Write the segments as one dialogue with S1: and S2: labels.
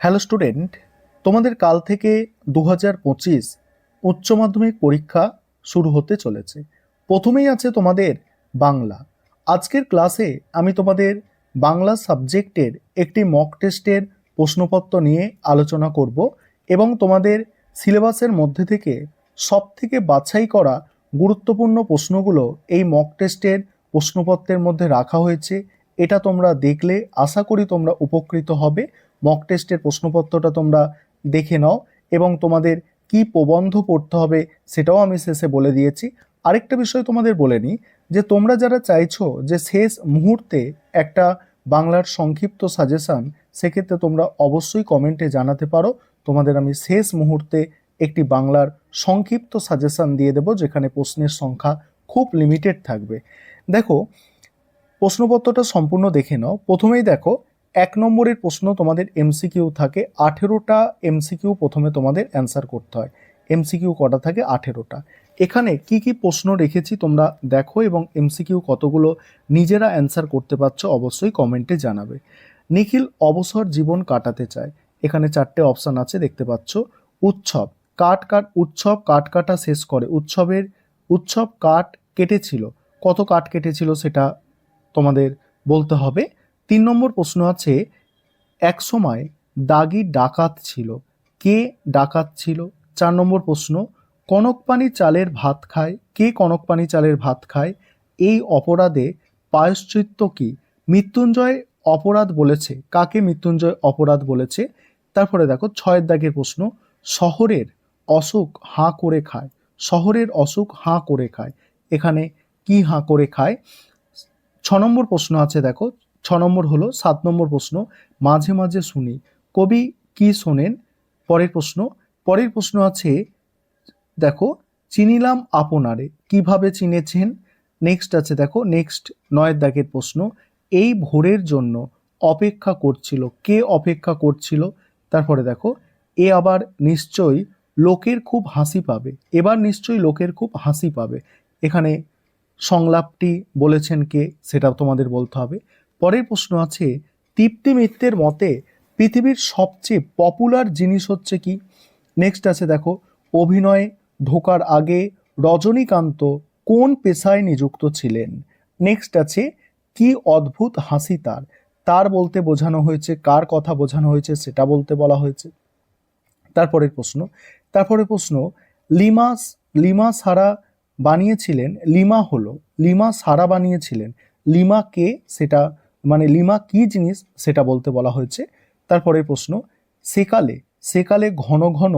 S1: Hello student, তোমাদের কাল থেকে দু হাজার পঁচিশ উচ্চ মাধ্যমিক পরীক্ষা শুরু হতে চলেছে। প্রথমেই আছে তোমাদের বাংলা। আজকের ক্লাসে আমি তোমাদের বাংলা সাবজেক্টের একটি মক টেস্টের প্রশ্নপত্র নিয়ে আলোচনা করব এবং তোমাদের সিলেবাসের মধ্যে থেকে সব থেকে বাছাই করা গুরুত্বপূর্ণ প্রশ্নগুলো এই মক টেস্টের প্রশ্নপত্রের মধ্যে রাখা হয়েছে। এটা তোমরা দেখলে, আশা করি তোমরা উপকৃত হবে। মক টেস্টের প্রশ্নপত্রটা তোমরা দেখে নাও এবং তোমাদের কি প্রবন্ধ পড়তে হবে সেটাও আমি শেষে বলে দিয়েছি। আরেকটা বিষয় তোমাদের বলে নিই যে তোমরা যারা চাইছো যে শেষ মুহূর্তে একটা বাংলার সংক্ষিপ্ত সাজেশান সেক্ষেত্রে তোমরা অবশ্যই কমেন্টে জানাতে পারো। তোমাদের আমি শেষ মুহূর্তে একটি বাংলার সংক্ষিপ্ত সাজেশান দিয়ে দেবো, যেখানে প্রশ্নের সংখ্যা খুব লিমিটেড থাকবে। দেখো, প্রশ্নপত্রটা সম্পূর্ণ দেখে নাও। প্রথমেই দেখো এক নম্বরের প্রশ্ন তোমাদের এমসিকিউ থাকে, আঠেরোটা এমসিকিউ প্রথমে তোমাদের অ্যান্সার করতে হয়। এমসিকিউ কটা থাকে? আঠেরোটা। এখানে কি কি প্রশ্ন রেখেছি তোমরা দেখো এবং এমসিকিউ কতগুলো নিজেরা অ্যান্সার করতে পারছ অবশ্যই কমেন্টে জানাবে। নিখিল, অবসর জীবন কাটাতে চায়। এখানে চারটে অপশান আছে, দেখতে পাচ্ছ। উৎসব। কাঠ কাট, উৎসব কাঠ কাটা শেষ করে। উৎসবের, উৎসব কাঠ কেটেছিল। কত কাঠ কেটেছিল সেটা তোমাদের বলতে হবে। তিন নম্বর প্রশ্ন আছে, এক সময় দাগি ডাকাত ছিল। কে ডাকাত ছিল? চার নম্বর প্রশ্ন, কনকপানি চালের ভাত খায়? কে কনকপানি চালের ভাত খায়? এই অপরাধে পায়শ্চিত্ত কি? মৃত্যুঞ্জয় অপরাধ বলেছে। কাকে মৃত্যুঞ্জয় অপরাধ বলেছে? তারপরে দেখো, ছয়ের দাগের প্রশ্ন, শহরের অসুখ হাঁ করে খায়। শহরের অসুখ হাঁ করে খায়। এখানে কি হাঁ করে খায়? ছ নম্বর প্রশ্ন আছে দেখো ছ নম্বর হলো সাত নম্বর প্রশ্ন, মাঝে মাঝে শুনি। কবি কি শোনেন? পরের প্রশ্ন পরের প্রশ্ন আছে, দেখো, চিনিলাম আপনারে, কীভাবে চিনেছেন? নেক্সট আছে, দেখো, নেক্সট নয়ের দাগের প্রশ্ন, এই ভোরের জন্য অপেক্ষা করছিল, কে অপেক্ষা করছিল? তারপরে দেখো, এ আবার নিশ্চয়ই লোকের খুব হাসি পাবে, এবার নিশ্চয়ই লোকের খুব হাসি পাবে। এখানে সংলাপটি বলেছেন কে সেটা তোমাদের বলতে হবে। পরের প্রশ্ন আছে, তৃপ্তি মিত্রের মতে পৃথিবীর সবচেয়ে পপুলার জিনিস হচ্ছে কি? নেক্সট আছে দেখো, অভিনয়ে, ঢোকার আগে রজনীকান্ত কোন পেশায় নিযুক্ত ছিলেন? নেক্সট আছে, কি অদ্ভুত হাসি তার? তার বলতে বোঝানো হয়েছে, কার কথা বোঝানো হয়েছে সেটা বলতে বলা হয়েছে। তারপরের প্রশ্ন তারপরে প্রশ্ন, লিমা লিমা সারা বানিয়েছিলেন? লিমা হলো, লিমা সারা বানিয়েছিলেন। লিমা কে? সেটা মানে লিমা কি জিনিস সেটা বলতে বলা হয়েছে। তারপরে প্রশ্ন, সেকালে সেকালে ঘন ঘন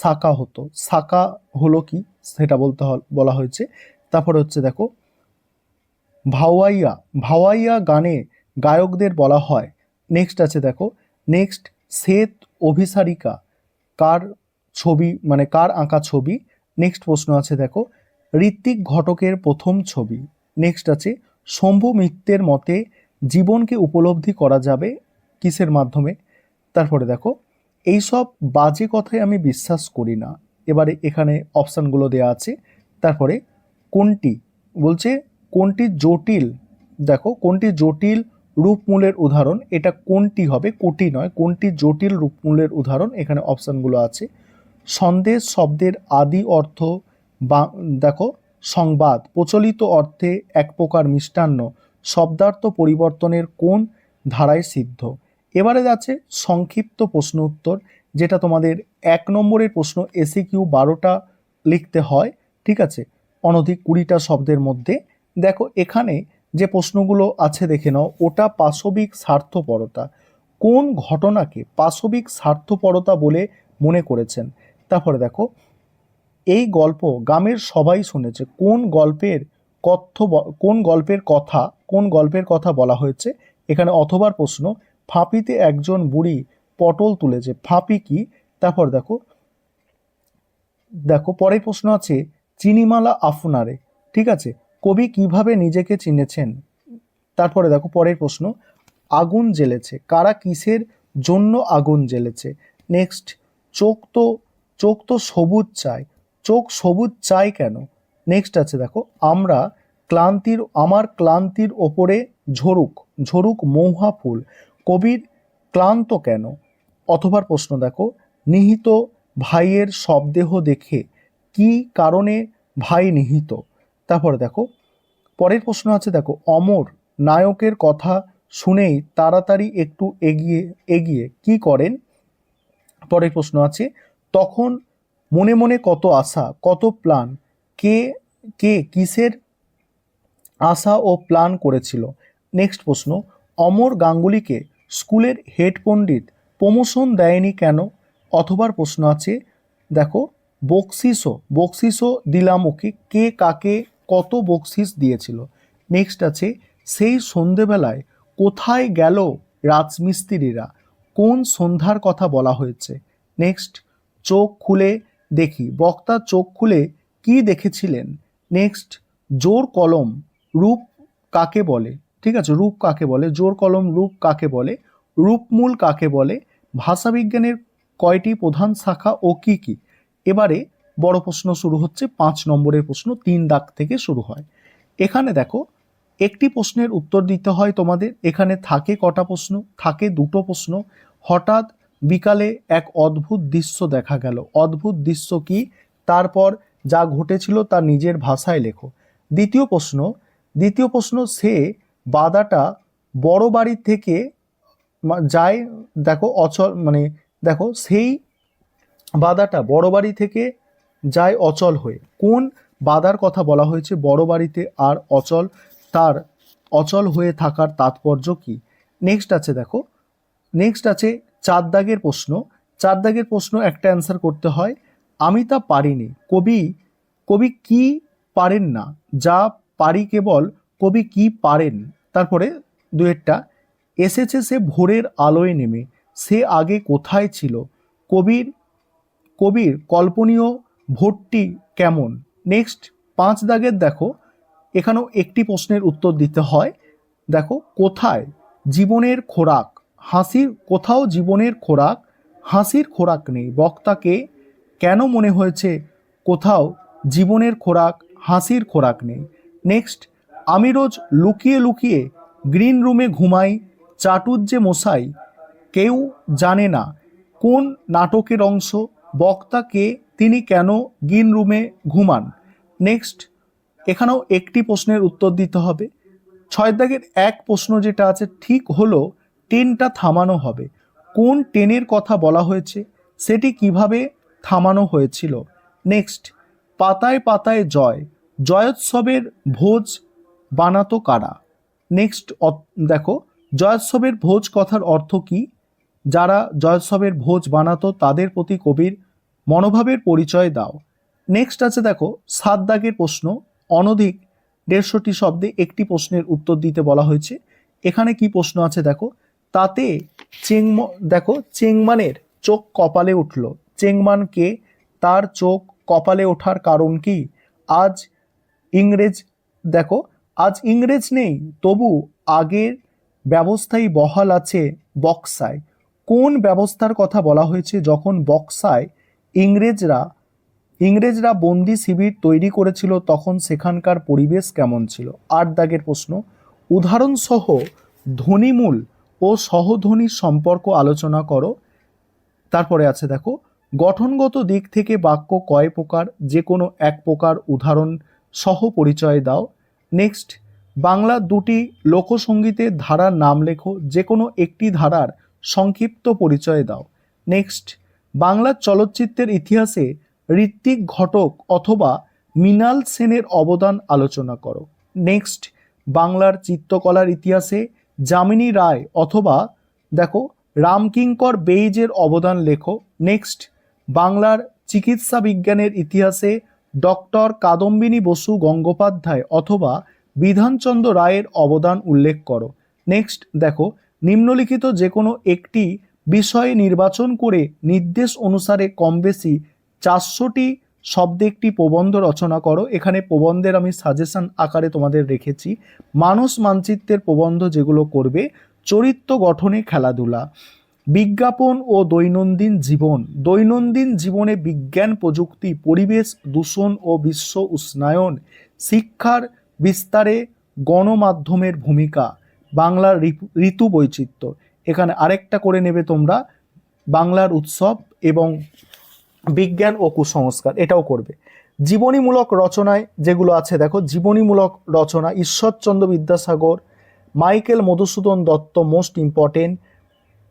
S1: সাকা হতো। সাকা হলো কি সেটা বলতে বলা হয়েছে। তারপরে হচ্ছে দেখো, ভাওয়াইয়া ভাওয়াইয়া গানে গায়কদের বলা হয়। নেক্সট আছে দেখো নেক্সট শ্বেত অভিসারিকা, কার ছবি মানে কার আঁকা ছবি? নেক্সট প্রশ্ন আছে দেখো, ঋত্বিক ঘটকের প্রথম ছবি। নেক্সট আছে, শম্ভু মিত্রের মতে জীবনকে উপলব্ধি করা যাবে কিসের মাধ্যমে? তারপরে দেখো, এইসব বাজে কথায় আমি বিশ্বাস করি না। এবারে এখানে অপশানগুলো দেওয়া আছে। তারপরে কোনটি? বলছে কোনটি জটিল? দেখো, কোনটি জটিল রূপমূলের উদাহরণ? এটা কোনটি হবে? কোটি নয়, কোনটি জটিল রূপমূলের উদাহরণ? এখানে অপশানগুলো আছে। সন্দেশ শব্দের আদি অর্থ বা, দেখো, সংবাদ। প্রচলিত অর্থে এক প্রকার মিষ্টান্ন। শব্দার্থ পরিবর্তনের কোন ধারায় সিদ্ধ। এবারে যাচ্ছে সংক্ষিপ্ত প্রশ্ন উত্তর, যেটা তোমাদের এক নম্বরের প্রশ্ন এসি কিউ বারোটা লিখতে হয়, ঠিক আছে? অনধিক কুড়িটা শব্দের মধ্যে। দেখো, এখানে যে প্রশ্নগুলো আছে দেখে নাও, ওটা পাশবিক স্বার্থপরতা। কোন ঘটনাকে পাশবিক স্বার্থপরতা বলে মনে করেছেন? তারপরে দেখো, এই গল্প গ্রামের সবাই শুনেছে, কোন গল্পের কথ্য কোন গল্পের কথা, কোন গল্পের কথা বলা হয়েছে? এখানে অথবার প্রশ্ন, ফাঁপিতে একজন বুড়ি পটল তুলেছে, ফাঁপি কি? তারপর দেখো দেখো, পরের প্রশ্ন আছে, চিনিমালা আফনারে, ঠিক আছে? কবি কীভাবে নিজেকে চিনেছেন? তারপরে দেখো, পরের প্রশ্ন, আগুন জ্বেলেছে, কারা কিসের জন্য আগুন জ্বেলেছে? নেক্সট, চোখ তো চোখ তো সবুজ চায় চোখ সবুজ চায় কেন? নেক্সট আছে দেখো, আমরা ক্লান্তির, আমার ক্লান্তির ওপরে ঝরুক ঝরুক মৌহা ফুল। কবির ক্লান্ত কেন? অথবা প্রশ্ন দেখো, নিহিত ভাইয়ের শবদেহ দেখে কি কারণে ভাই নিহিত? তারপরে দেখো, পরের প্রশ্ন আছে দেখো, অমর নায়কের কথা শুনেই তাড়াতাড়ি একটু এগিয়ে এগিয়ে কি করেন? পরের প্রশ্ন আছে, তখন মনে মনে কত আশা, কত প্ল্যান কে কে কিসের আশা ও প্ল্যান করেছিল? নেক্সট প্রশ্ন, অমর গাঙ্গুলিকে স্কুলের হেড পণ্ডিত প্রমোশন দেয়নি কেন? অথবার প্রশ্ন আছে, দেখো, বকশিসও বকশিসও দিলাম ওকে কে কাকে কত বকশিস দিয়েছিল? নেক্সট আছে, সেই সন্ধেবেলায় কোথায় গেল রাজমিস্ত্রিরা? কোন সন্ধ্যার কথা বলা হয়েছে? নেক্সট, চোখ খুলে দেখি। বক্তা চোখ খুলে কি দেখেছিলেন? নেক্সট জোর কলম রূপ কাকে বলে? ঠিক আছে, রূপ কাকে বলে? জোর কলম রূপ কাকে বলে? রূপমূল কাকে বলে? ভাষাবিজ্ঞানের কয়টি প্রধান শাখা ও কি কি? এবারে বড় প্রশ্ন শুরু হচ্ছে, পাঁচ নম্বরের প্রশ্ন তিন দাগ থেকে শুরু হয়। এখানে দেখো, একটি প্রশ্নের উত্তর দিতে হয় তোমাদের, এখানে থাকে কটা প্রশ্ন? থাকে দুটো প্রশ্ন। হঠাৎ বিকালে এক অদ্ভুত দৃশ্য দেখা গেল। অদ্ভুত দৃশ্য কি? তারপর যা ঘটেছিল তা নিজের ভাষায় লেখো। দ্বিতীয় প্রশ্ন দ্বিতীয় প্রশ্ন, সে বাদাটা বড় বাড়ি থেকে যায়, দেখো, অচল মানে দেখো, সেই বাদাটা বড় বাড়ি থেকে যায় অচল হয়ে। কোন বাদার কথা বলা হয়েছে? বড় বাড়িতে আর অচল, তার অচল হয়ে থাকার তাৎপর্য কি? নেক্সট আছে দেখো। নেক্সট আছে চার দাগের প্রশ্ন। চার দাগের প্রশ্ন একটা অ্যান্সার করতে হয়। আমি তা পারিনি। কবি কবি কি পারেন না? যা পারি কেবল কবি কি পারেন? তারপরে দুয়েরটা, এসেছে সে ভোরের আলোয় নেমে। সে আগে কোথায় ছিল? কবির কবির কল্পনীয় ভোটটি কেমন? নেক্সট, পাঁচ দাগের দেখো। এখানেও একটি প্রশ্নের উত্তর দিতে হয়। দেখো, কোথায়? জীবনের খোরাক। হাসির, কোথাও জীবনের খোরাক? হাসির খোরাক নেই। বক্তাকে কেন মনে হয়েছে কোথাও জীবনের খোরাক, হাসির খোরাক নেই? নেক্সট আমি রোজ লুকিয়ে লুকিয়ে গ্রিন রুমে ঘুমাই চাটুর্যে মশাই, কেউ জানে না কোন নাটকের অংশ বক্তাকে তিনি কেন গ্রিন রুমে ঘুমান? নেক্সট এখানেও একটি প্রশ্নের উত্তর দিতে হবে। ছয় দাগের এক প্রশ্ন যেটা আছে ঠিক হলো ট্রেনটা থামানো হবে। কোন ট্রেনের কথা বলা হয়েছে, সেটি কীভাবে থামানো হয়েছিল। নেক্সট পাতায় পাতায় জয়। জয়োৎসবের ভোজ বানাতো কারা? নেক্সট দেখো, জয়োৎসবের ভোজ কথার অর্থ কি? যারা জয়োৎসবের ভোজ বানাতো তাদের প্রতি কবির মনোভাবের পরিচয় দাও। নেক্সট আছে দেখো, সাত দাগের প্রশ্ন। অনধিক দেড়শোটি শব্দে একটি প্রশ্নের উত্তর দিতে বলা হয়েছে। এখানে কি প্রশ্ন আছে দেখো? তাতে চেংম দেখো, চেংমানের চোখ কপালে উঠল। চেংমানকে তার চোখ কপালে ওঠার কারণ কি? আজ ইংরেজ, দেখো, আজ ইংরেজ নেই, তবু আগের ব্যবস্থাই বহাল আছে বক্সায়। কোন ব্যবস্থার কথা বলা হয়েছে যখন বক্সায় ইংরেজরা ইংরেজরা বন্দি শিবির তৈরি করেছিল, তখন সেখানকার পরিবেশ কেমন ছিল? আট দাগের প্রশ্ন। উদাহরণসহ ধ্বনিমূল ও সহধ্বনির সম্পর্ক আলোচনা করো। তারপরে আছে, দেখো গঠনগত দিক থেকে বাক্য কয় প্রকার যে কোনো এক প্রকার উদাহরণ সহ পরিচয় দাও। নেক্সট বাংলা দুটি লোকসঙ্গীতের ধারার নাম লেখো যে কোনো একটি ধারার সংক্ষিপ্ত পরিচয় দাও। নেক্সট বাংলা চলচ্চিত্রের ইতিহাসে ঋত্বিক ঘটক অথবা মৃণাল সেনের অবদান আলোচনা করো। নেক্সট বাংলার চিত্রকলার ইতিহাসে যামিনী রায় অথবা, দেখো, রামকিঙ্কর বেইজের অবদান লেখো। নেক্সট বাংলার চিকিৎসা বিজ্ঞানের ইতিহাসে ডক্টর কাদম্বিনী বসু গঙ্গোপাধ্যায় অথবা বিধানচন্দ্র রায়ের অবদান উল্লেখ করো। নেক্সট দেখো, নিম্নলিখিত যে কোনো একটি বিষয়ে নির্বাচন করে নির্দেশ অনুসারে কম বেশি চারশোটি শব্দে একটি প্রবন্ধ রচনা করো। এখানে প্রবন্ধের আমি সাজেশন আকারে তোমাদের রেখেছি। মানুষ মানচিত্রের প্রবন্ধ যেগুলো করবে, চরিত্র গঠনে খেলাধুলা। বিজ্ঞাপন ও দৈনন্দিন জীবন। দৈনন্দিন জীবনে বিজ্ঞান, প্রযুক্তি, পরিবেশ, দূষণ ও বিশ্ব উষ্ণায়ন শিক্ষার বিস্তারে গণমাধ্যমের ভূমিকা, বাংলার ঋতু- বৈচিত্র্য। এখানে আরেকটা করে নেবে তোমরা, বাংলার উৎসব এবং বিজ্ঞান ও কুসংস্কার, এটাও করবে। জীবনীমূলক রচনায় যেগুলো আছে, দেখো, জীবনীমূলক রচনা, Ishwarchandra Vidyasagar, Michael Madhusudan Dutta, most important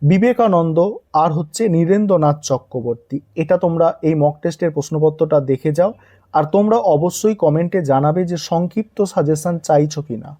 S1: Vivekananda আর হচ্ছে নীরেন্দ্রনাথ চক্রবর্তী। এটা তোমরা এই মক টেস্টের প্রশ্নপত্রটা দেখে যাও। আর তোমরা অবশ্যই কমেন্টে জানাবে যে সংক্ষিপ্ত সাজেশন চাইছো কি না